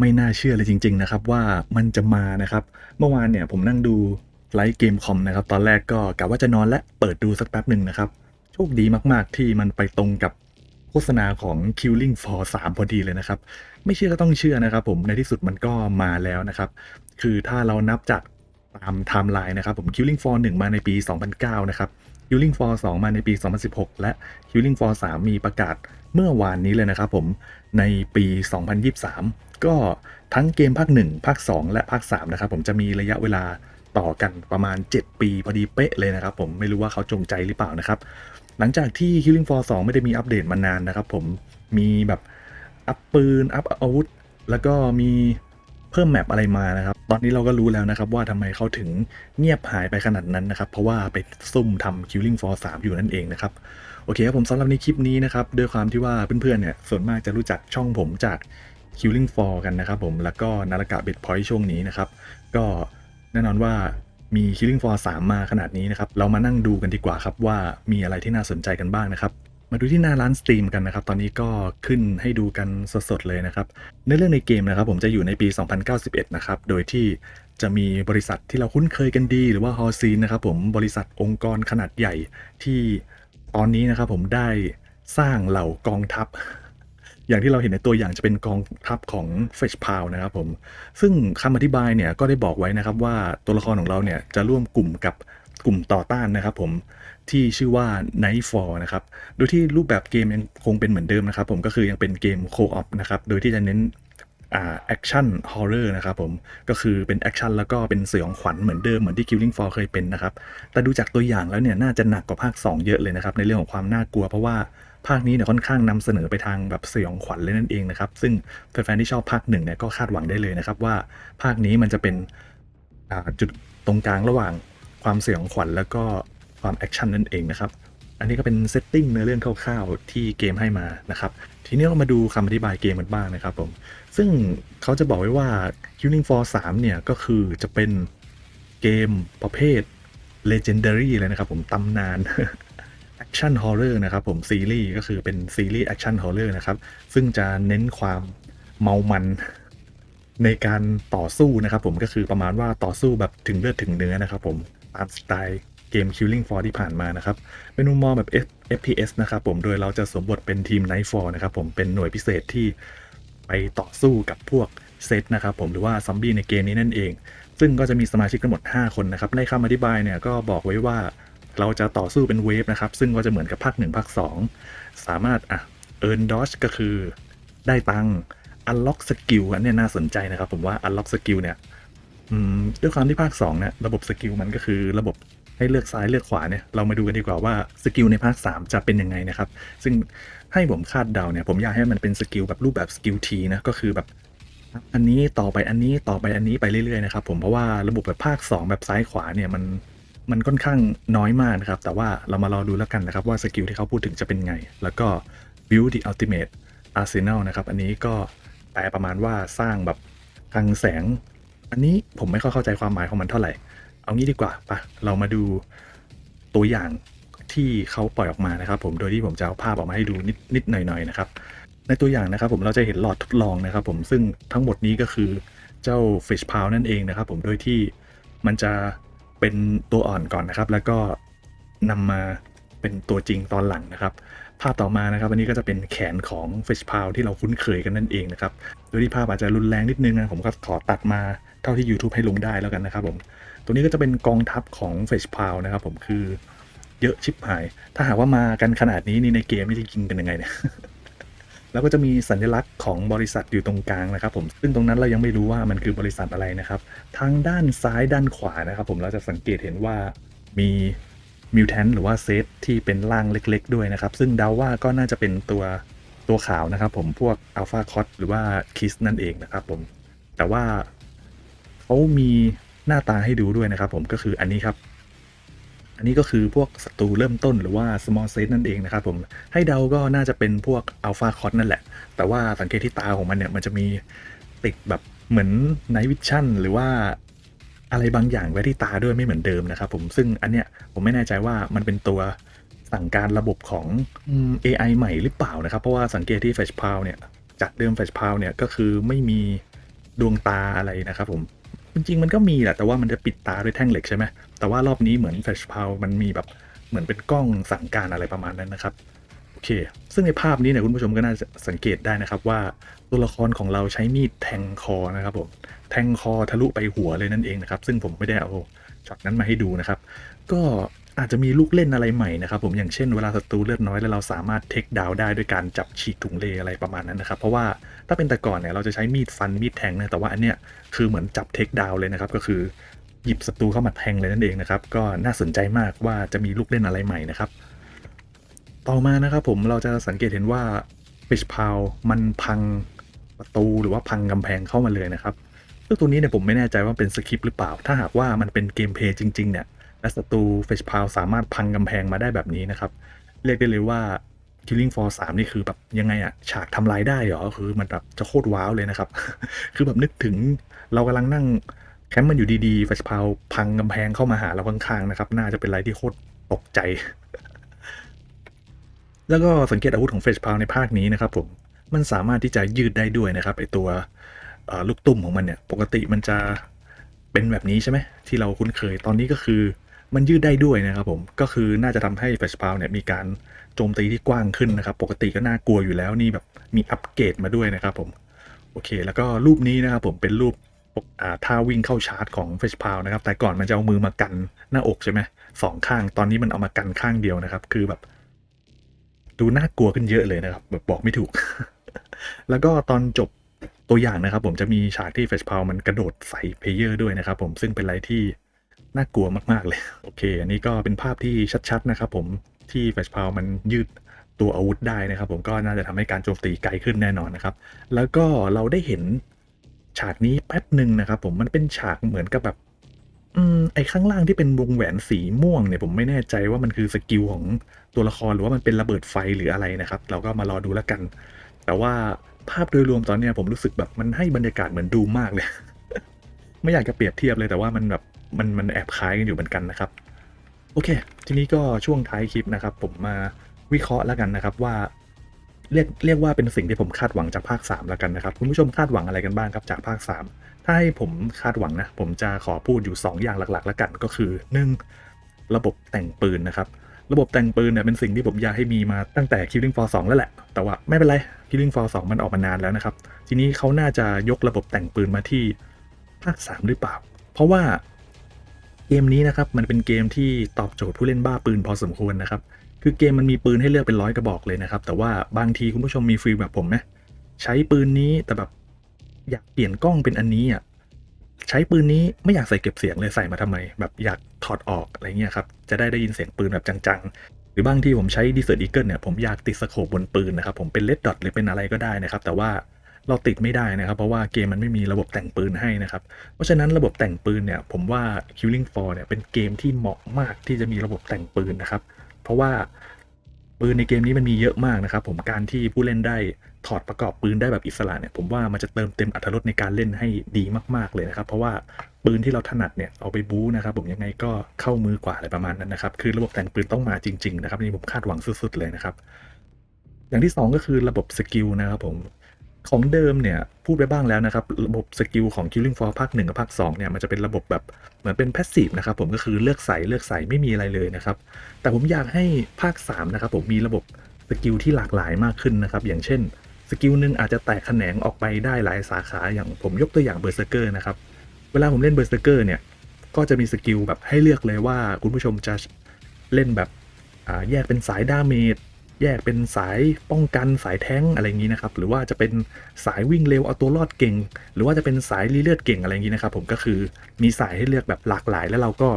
ไม่น่าเชื่อเลยจริง ๆ นะครับ ว่ามันจะมานะครับ เมื่อวานเนี่ยผมนั่งดูไลฟ์เกมคอมนะครับ ตอนแรกก็กะว่าจะนอนและเปิดดูสักแป๊บหนึ่งนะครับ โชคดีมาก ๆ ที่มันไปตรงกับโฆษณาของ Killing for 3 พอดีเลยนะครับ ไม่เชื่อก็ต้องเชื่อนะครับ ผมในที่สุดมันก็มาแล้วนะครับ คือถ้าเรานับจากตามไทม์ไลน์นะครับ ผม Killing for 1 มาในปี 2009 นะครับ Killing for 2 มาในปี 2016 และ Killing for 3 มีประกาศเมื่อวานนี้เลยนะครับ ผมในปี 2023 ก็ทั้งเกมภาค1ภาค2 และภาค3นะครับผมจะมีระยะเวลาต่อกันประมาณ 7 ปีพอดีเป๊ะเลยนะครับ ผมไม่รู้ว่าเขาจงใจหรือเปล่านะครับ หลังจากที่ Killing Floor 2 ไม่ได้มีอัปเดตมานานนะครับ ผมมีแบบอัพปืน อัพอาวุธ แล้วก็มีเพิ่มแมปอะไรมานะครับ ตอนนี้เราก็รู้แล้วนะครับว่าทำไมเขาถึงเงียบหายไปขนาดนั้นนะครับ เพราะว่าไปซุ่มทำ Killing Floor 3 อยู่นั่นเองนะครับโอเคครับผมสำหรับในคลิปนี้นะครับด้วยความที่ว่าเพื่อนๆเนี่ยส่วนมากจะรู้จักช่องผมจาก Killing Floor กันนะครับผมแล้วก็นาฬิกาเบ็ดพอยต์ช่วงนี้นะครับ ก็แน่นอนว่ามี Killing Floor 3 มาขนาดนี้นะครับ เรามานั่งดูกันดีกว่าครับว่ามีอะไรที่น่าสนใจกันบ้างนะครับ มาดูที่หน้าร้านสตรีมกันนะครับ ตอนนี้ก็ขึ้นให้ดูกันสดๆเลยนะครับในเรื่องในเกมนะครับ ผมจะอยู่ในปี 2091 นะครับ โดยที่จะมีบริษัทที่เราคุ้นเคยกันดี หรือว่าฮอซีนนะครับผมบริษัทองค์กรขนาดใหญ่ที่ตอนนี้นะครับผมได้สร้างเหล่ากองทัพ อย่างที่เราเห็นในตัวอย่างจะเป็นกองทัพของ f r e s h p o w นะครับผม ซึ่งคำอธิบายเนี่ยก็ได้บอกไว้นะครับว่าตัวละครของเราเนี่ยจะร่วมกลุ่มกับกลุ่มต่อต้านนะครับผมที่ชื่อว่า Nightfall นะครับ โดยที่รูปแบบเกมยังคงเป็นเหมือนเดิมนะครับผมก็คือยังเป็นเกมโคออฟนะครับ โดยที่จะเน้นอ่าแอคชั่นฮอร์เรอร์นะครับผมก็คือเป็นแอคชั่นแล้วก็เป็นสยองขวัญเหมือนเดิมเหมือนที่ Killing Floor เคยเป็นนะครับ แต่ดูจากตัวอย่างแล้วเนี่ยน่าจะหนักกว่าภาค 2 เยอะเลยนะครับ ในเรื่องของความน่ากลัวเพราะว่า ภาคนี้เนี่ยค่อนข้างนำเสนอไปทางแบบสยองขวัญเลยนั่นเองนะครับ ซึ่งแฟนๆที่ชอบภาคหนึ่งเนี่ยก็คาดหวังได้เลยนะครับว่าภาคนี้มันจะเป็นจุดตรงกลางระหว่างความสยองขวัญแล้วก็ความแอคชั่นนั่นเองนะครับ อันนี้ก็เป็นเซตติ้งเนื้อเรื่องคร่าวๆที่เกมให้มานะครับ ทีนี้เรามาดูคำอธิบายเกมกันบ้างนะครับผม ซึ่งเขาจะบอกไว้ว่า Killing Floor 3 เนี่ยก็คือจะเป็นเกมประเภท Legendary เลยนะครับผมตำนาน Action Horror นะครับผมซีรีส์ก็คือเป็นซีรีส์ Action Horror นะครับ ซึ่งจะเน้นความเมามันในการต่อสู้นะครับผมก็คือประมาณว่าต่อสู้แบบถึงเลือดถึงเนื้อนะครับผมตามสไตล์เกม Killing f o r ที่ผ่านมานะครับ เป็นมุมมองแบบ FPS นะครับผมโดยเราจะสมบทเป็นทีม Nightfall นะครับผมเป็นหน่วยพิเศษที่ไปต่อสู้กับพวกเซตนะครับผมหรือว่าซอมบี้ในเกมนี้นั่นเอง ซึ่งก็จะมีสมาชิกทั้งหมด 5 คนนะครับในคำอธิบายเนี่ยก็บอกไว้ว่า เราจะต่อสู้เป็นเวฟนะครับ ซึ่งก็จะเหมือนกับภาค1ภาค2 สามารถอะ earn dodge ก็คือได้ตังค์ unlock skill อันนี้น่าสนใจนะครับ ผมว่า unlock skill เนี่ยด้วยความที่ภาค2เนี่ยระบบสกิลมันก็คือระบบให้เลือกซ้ายเลือกขวาเนี่ยเรามาดูกันดีกว่าว่าสกิลในภาค 3 จะเป็นยังไงนะครับ ซึ่งให้ผมคาดเดาเนี่ยผมอยากให้มันเป็นสกิลแบบรูปแบบสกิลทีนะก็คือแบบอันนี้ต่อไปอันนี้ต่อไปอันนี้ไปเรื่อยๆนะครับผมเพราะว่าระบบแบบภาค 2 แบบซ้ายขวาเนี่ยมัน มันค่อนข้างน้อยมากนะครับ แต่ว่าเรามารอดูแล้วกันนะครับว่าสกิลที่เขาพูดถึงจะเป็นไง แล้วก็ build the ultimate arsenal นะครับ อันนี้ก็แปลประมาณว่าสร้างแบบคลังแสง อันนี้ผมไม่ค่อยเข้าใจความหมายของมันเท่าไหร่ เอางี้ดีกว่าปะเรามาดูตัวอย่างที่เขาปล่อยออกมานะครับ ผมโดยที่ผมจะเอาภาพออกมาให้ดูนิดนิดหน่อยๆนะครับ ในตัวอย่างนะครับ ผมเราจะเห็นหลอดทดลองนะครับ ผมซึ่งทั้งหมดนี้ก็คือเจ้า Fish p o w นั่นเองนะครับ ผมโดยที่มันจะ เป็นตัวอ่อนก่อนนะครับ แล้วก็นำมาเป็นตัวจริงตอนหลังนะครับ ภาพต่อมานะครับ อันนี้ก็จะเป็นแขนของ Fish p o w ที่เราคุ้นเคยกันนั่นเองนะครับโดยที่ภาพอาจจะรุนแรงนิดนึงนะผมก็ขอตัดมาเท่าที่ YouTube ให้ลงได้แล้วกันนะครับผมตัวนี้ก็จะเป็นกองทัพของ Fish p o w นะครับผมคือเยอะชิบหาย ถ้าหากว่ามากันขนาดนี้นี่ในเกมนี่จะยิงกันยังไงเนี่ย แล้วก็จะมีสัญลักษณ์ของบริษัทอยู่ตรงกลางนะครับผมซึ่งตรงนั้นเรายังไม่รู้ว่ามันคือบริษัทอะไรนะครับทางด้านซ้ายด้านขวานะครับผมเราจะสังเกตเห็นว่ามีมิวแทนหรือว่าเซตที่เป็นร่างเล็ก ๆ ด้วยนะครับ ซึ่งเดาว่าก็น่าจะเป็นตัวตัวขาวนะครับผมพวกอัลฟาคอ t หรือว่าคิสนั่นเองนะครับผมแต่ว่าเขามีหน้าตาให้ดูด้วยนะครับผมก็คืออันนี้ครับ อันนี้ก็คือพวกศัตรูเริ่มต้นหรือว่า small set นั่นเองนะครับผม ให้เดาก็น่าจะเป็นพวก alpha c o t นั่นแหละ แต่ว่าสังเกตที่ตาของมันเนี่ยมันจะมีติดแบบเหมือน night vision หรือว่าอะไรบางอย่างไว้ที่ตาด้วยไม่เหมือนเดิมนะครับผม ซึ่งอันเนี้ยผมไม่แน่ใจว่ามันเป็นตัวสั่งการระบบของ AI ใหม่หรือเปล่านะครับ เพราะว่าสังเกตที่ Flash p o w เนี่ยจากเดิม Flash p o w เนี่ยก็คือไม่มีดวงตาอะไรนะครับผมจริงๆมันก็มีแหละแต่ว่ามันจะปิดตาด้วยแท่งเหล็กใช่ไหม แต่ว่ารอบนี้เหมือนแฟชพาวมันมีแบบเหมือนเป็นกล้องสั่งการอะไรประมาณนั้นนะครับโอเค ซึ่งในภาพนี้เนี่ยคุณผู้ชมก็น่าจะสังเกตได้นะครับว่าตัวละครของเราใช้มีดแทงคอนะครับผมแทงคอทะลุไปหัวเลยนั่นเองนะครับ ซึ่งผมไม่ได้เอาช็อตนั้นมาให้ดูนะครับ ก็อาจจะมีลูกเล่นอะไรใหม่นะครับ ผมอย่างเช่นเวลาศัตรูเลือดน้อยแล้วเราสามารถเทคดาวได้ด้วยการจับฉีกถุงเลอะไรประมาณนั้นนะครับ เพราะว่าถ้าเป็นแต่ก่อนเนี่ยเราจะใช้มีดฟันมีดแทงนะแต่ว่าอันเนี้ยคือเหมือนจับเทคดาวเลยนะครับ ก็คือ หยิบศัตรูเข้ามาแทงเลยนั่นเองนะครับ ก็น่าสนใจมากว่าจะมีลูกเล่นอะไรใหม่นะครับ ต่อมานะครับผมเราจะสังเกตเห็นว่าฟิชพาวมันพังประตูหรือว่าพังกำแพงเข้ามาเลยนะครับซึ่งตัวนี้เนี่ยผมไม่แน่ใจว่าเป็นสคริปต์หรือเปล่า ถ้าหากว่ามันเป็นเกมเพย์จริง ๆ เนี่ย และศัตรูเฟชพาวสามารถพังกำแพงมาได้แบบนี้นะครับ เรียกได้เลยว่า Killing Floor 3 นี่คือแบบยังไงอะฉากทำลายได้เหรอ คือมันแบบจะโคตรว้าวเลยนะครับ คือแบบนึกถึงเรากำลังนั่ง แคมป์มันอยู่ดีๆเฟชพาวพังกำแพงเข้ามาหาเราข้างๆนะครับ น่าจะเป็นอะไรที่โคตรตกใจ แล้วก็สังเกตอาวุธของเฟชพาวในภาคนี้นะครับผมมันสามารถที่จะยืดได้ด้วยนะครับไอตัวลูกตุ้มของมันเนี่ย ปกติมันจะเป็นแบบนี้ใช่ไหมที่เราคุ้นเคยตอนนี้ก็คือมันยืดได้ด้วยนะครับผมก็คือน่าจะทำให้เฟชพาวเนี่ยมีการโจมตีที่กว้างขึ้นนะครับ ปกติก็น่ากลัวอยู่แล้วนี่แบบมีอัปเกรดมาด้วยนะครับผมโอเค แล้วก็รูปนี้นะครับผมเป็นรูป ท่าวิ่งเข้าชาร์จของเฟชพาวนะครับ แต่ก่อนมันจะเอามือมากันหน้าอกใช่ไหมสองข้างตอนนี้มันเอามากันข้างเดียวนะครับ คือแบบ ดูน่ากลัวขึ้นเยอะเลยนะครับ แบบบอกไม่ถูก แล้วก็ตอนจบตัวอย่างนะครับ ผมจะมีฉากที่เฟชพาวมันกระโดดใส่เพเยอร์ด้วยนะครับ ผมซึ่งเป็นอะไรที่น่ากลัวมาก ๆ เลย โอเค อันนี้ก็เป็นภาพที่ชัด ๆ นะครับ ผมที่เฟชพาวมันยืดตัวอาวุธได้นะครับ ผมก็น่าจะทำให้การโจมตีไกลขึ้นแน่นอนนะครับ แล้วก็เราได้เห็น ฉากนี้แป๊บหนึ่งนะครับผมมันเป็นฉากเหมือนกับแบบอืมไอ้ข้างล่างที่เป็นวงแหวนสีม่วงเนี่ยผมไม่แน่ใจว่ามันคือสกิลของตัวละครหรือว่ามันเป็นระเบิดไฟหรืออะไรนะครับ เราก็มารอดูแล้วกัน แต่ว่าภาพโดยรวมตอนเนี้ยผมรู้สึกแบบมันให้บรรยากาศเหมือนดูมากเลย ไม่อยากจะเปรียบเทียบเลยแต่ว่ามันแบบมันมันแอบคล้ายกันอยู่เหมือนกันนะครับ โอเค ทีนี้ก็ช่วงท้ายคลิปนะครับ ผมมาวิเคราะห์แล้วกันนะครับว่า เรียกเรียกว่าเป็นสิ่งที่ผมคาดหวังจากภาค 3 แล้วกันนะครับ คุณผู้ชมคาดหวังอะไรกันบ้างครับจากภาค 3 ถ้าให้ผมคาดหวังนะ ผมจะขอพูดอยู่ 2 อย่างหลักๆ แล้วกันก็คือ 1. ระบบแต่งปืนนะครับ ระบบแต่งปืนเนี่ยเป็นสิ่งที่ผมอยากให้มีมาตั้งแต่ Killing Floor 2 แล้วแหละ แต่ว่าไม่เป็นไร Killing Floor 2 มันออกมานานแล้วนะครับ ทีนี้เขาน่าจะยกระบบแต่งปืนมาที่ภาค 3 หรือเปล่า เพราะว่าเกมนี้นะครับมันเป็นเกมที่ตอบโจทย์ผู้เล่นบ้าปืนพอสมควรนะครับ คือเกมมันมีปืนให้เลือกเป็นร้อยกระบอกเลยนะครับ แต่ว่าบางทีคุณผู้ชมมีฟีลแบบผมไหมใช้ปืนนี้แต่แบบอยากเปลี่ยนกล้องเป็นอันนี้อะใช้ปืนนี้ไม่อยากใส่เก็บเสียงเลยใส่มาทำไม แบบอยากถอดออกอะไรเงี้ยครับจะได้ได้ยินเสียงปืนแบบจังๆ หรือบางที่ผมใช้ Desert Eagle เนี่ยผมอยากติดสโคปบนปืนนะครับผมเป็นเลดดอทหรือเป็นอะไรก็ได้นะครับ แต่ว่าเราติดไม่ได้นะครับ เพราะว่าเกมมันไม่มีระบบแต่งปืนให้นะครับ เพราะฉะนั้นระบบแต่งปืนเนี่ยผมว่า Killing for เนี่ยเป็นเกมที่เหมาะมากที่จะมีระบบแต่งปืนนะครับเราะว่าปืนในเกมนี้มันมีเยอะมากนะครับ ผมการที่ผู้เล่นได้ถอดประกอบปืนได้แบบอิสระเนี่ยผมว่ามันจะเติมเต็มอรรถรสในการเล่นให้ดีมาก ๆเลยนะครับ เพราะว่าปืนที่เราถนัดเนี่ยเอาไปบู๊นะครับ ผมยังไงก็เข้ามือกว่าอะไรประมาณนั้นนะครับ คือระบบแต่งปืนต้องมาจริง ๆ นะครับนี่ผมคาดหวังสุดๆเลยนะครับ อย่างที่สองก็คือระบบสกิลนะครับผม ของเดิมเนี่ย พูดไปบ้างแล้วนะครับ ระบบสกิลของ Killing Floor ภาค1กับภาค2เนี่ย มันจะเป็นระบบแบบเหมือนเป็นแพสซีฟนะครับผมก็คือเลือกใส่เลือกใส่ไม่มีอะไรเลยนะครับ แต่ผมอยากให้ภาค3นะครับผมมีระบบสกิลที่หลากหลายมากขึ้นนะครับ อย่างเช่นสกิลหนึ่งอาจจะแตกแขนงออกไปได้หลายสาขาอย่างผมยกตัวอย่างเบอร์เซอร์เกอร์นะครับ เวลาผมเล่นเบอร์เซอร์เกอร์เนี่ยก็จะมีสกิลแบบให้เลือกเลยว่าคุณผู้ชมจะเล่นแบบแยกเป็นสายดาเมจ แยกเป็นสายป้องกันสายแท้งอะไรอย่างนี้นะครับ หรือว่าจะเป็นสายวิ่งเร็วเอาตัวรอดเก่ง หรือว่าจะเป็นสายรีเลือดเก่งอะไรอย่างนี้นะครับ ผมก็คือมีสายให้เลือกแบบหลากหลาย แล้วเราก็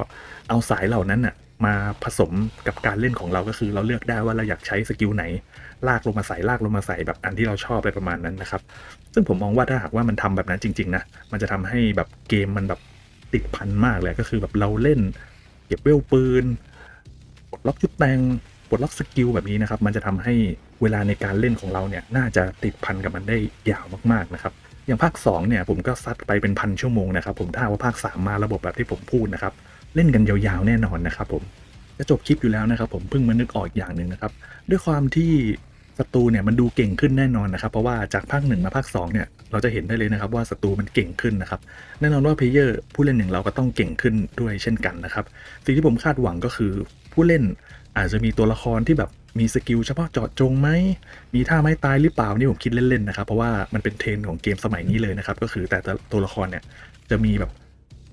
เอาสายเหล่านั้นน่ะมาผสมกับการเล่นของเราก็คือเราเลือกได้ว่าเราอยากใช้สกิลไหน ลากลงมาใส่ลากลงมาใส่แบบอันที่เราชอบอะไรประมาณนั้นนะครับ ซึ่งผมมองว่าถ้าหากว่ามันทำแบบนั้นจริง ๆ นะ มันจะทำให้แบบเกมมันแบบติดพันมากเลยก็คือแบบเราเล่น เก็บเวลปืนลดล็อกชุดแต่ง ปลดล็อกสกิลแบบนี้นะครับ มันจะทำให้เวลาในการเล่นของเราเนี่ยน่าจะติดพันกับมันได้ยาวมากๆนะครับ อย่างภาค2เนี่ยผมก็ซัดไปเป็นพันชั่วโมงนะครับ ผมถ้าว่าภาค 3 มาระบบแบบที่ผมพูดนะครับ เล่นกันยาวๆแน่นอนนะครับผมจะจบคลิปอยู่แล้วนะครับ ผมเพิ่งมานึกออกอีกอย่างหนึ่งนะครับ ด้วยความที่ศัตรูเนี่ยมันดูเก่งขึ้นแน่นอนนะครับ เพราะว่าจากภาคหนึ่งมาภาคสองเนี่ยเราจะเห็นได้เลยนะครับว่าศัตรูมันเก่งขึ้นนะครับแน่นอนว่าเพลเยอร์ผู้เล่นอย่างเราก็ต้องเก่งขึ้นด้วยเช่นกันนะครับ สิ่งที่ผมคาดหวังก็คือผู้เล่น อาจจะมีตัวละครที่แบบมีสกิลเฉพาะเจาะจงไหม มีท่าไม้ตายหรือเปล่านี่ผมคิดเล่นๆนะครับ เพราะว่ามันเป็นเทรนด์ของเกมสมัยนี้เลยนะครับ ก็คือแต่ละตัวละครเนี่ยจะมีแบบ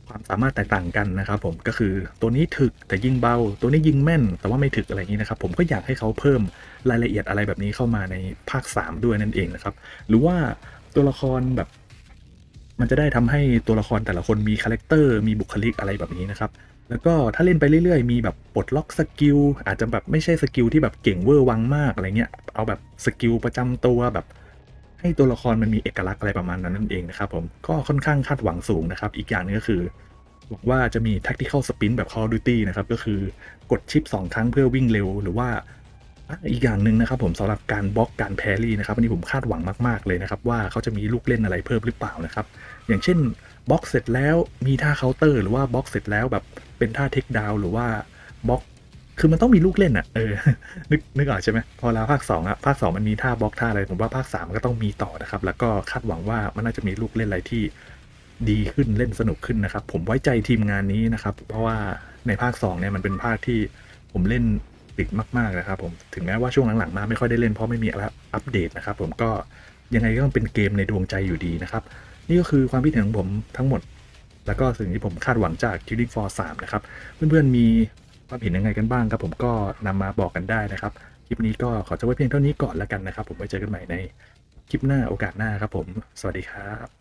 ความสามารถแตกต่างกันนะครับ ผมก็คือตัวนี้ถึกแต่ยิงเบา ตัวนี้ยิงแม่น แต่ว่าไม่ถึกอะไรอย่างนี้นะครับ ผมก็อยากให้เขาเพิ่มรายละเอียดอะไรแบบนี้เข้ามาในภาค 3 ด้วยนั่นเองนะครับ หรือว่าตัวละครแบบ มันจะได้ทำให้ตัวละครแต่ละคนมีคาแรคเตอร์มีบุคลิกอะไรแบบนี้นะครับ แล้วก็ถ้าเล่นไปเรื่อยๆ มีแบบปลดล็อกสกิลอาจจะแบบไม่ใช่สกิลที่แบบเก่งเวอร์วังมากอะไรเงี้ย เอาแบบสกิลประจำตัวแบบ ให้ตัวละครมันมีเอกลักษณ์อะไรประมาณนั้นนั่นเองนะครับผมก็ค่อนข้างคาดหวังสูงนะครับ อีกอย่างหนึงก็คือหวังว่าจะมี tactical sprint แบบ Call of Duty นะครับ ก็คือกดชิป 2 ครั้งเพื่อวิ่งเร็ว หรือว่าอีกอย่างหนึ่งนะครับผมสำหรับการบล็อกการแพรี่นะครับอันนี้ผมคาดหวังมากๆเลยนะครับว่าเขาจะมีลูกเล่นอะไรเพิ่มหรือเปล่านะครับ อย่างเช่นบล็อกเสร็จแล้วมีท่าเคาน์เตอร์หรือว่าบล็อกเสร็จแล้วแบบ เป็นท่าเทคดาวหรือว่าบล็อกคือมันต้องมีลูกเล่นอะเออนึกนึกออกใช่ไหมพอแล้วภาค2อะภาค 2 มันมีท่าบล็อกท่าอะไรผมว่าภาค3มันก็ต้องมีต่อนะครับ แล้วก็คาดหวังว่ามันน่าจะมีลูกเล่นอะไรที่ดีขึ้นเล่นสนุกขึ้นนะครับ ผมไว้ใจทีมงานนี้นะครับ เพราะว่าในภาค2เนี่ยมันเป็นภาคที่ผมเล่นติดมากๆนะครับ ผมถึงแม้ว่าช่วงหลังๆมาไม่ค่อยได้เล่นเพราะไม่มีอะไรอัปเดตนะครับ ผมก็ยังไงก็ต้องเป็นเกมในดวงใจอยู่ดีนะครับ นี่ก็คือความคิดเห็นของผมทั้งหมด แล้วก็สิ่งที่ผมคาดหวังจาก Tuning Floor 3 นะครับ เพื่อนๆมีความเห็นยังไงกันบ้างครับ ผมก็นำมาบอกกันได้นะครับ คลิปนี้ก็ขอจบไว้เพียงเท่านี้ก่อนแล้วกันนะครับ ผมไว้เจอกันใหม่ในคลิปหน้าโอกาสหน้าครับผม สวัสดีครับ